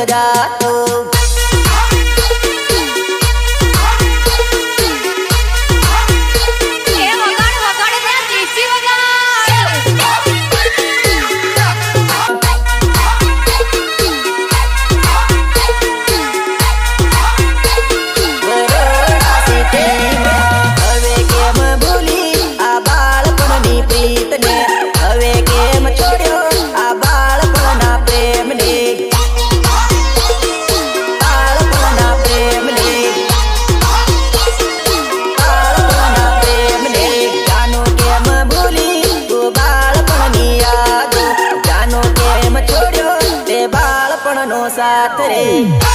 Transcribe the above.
I got. નો સાથ રે.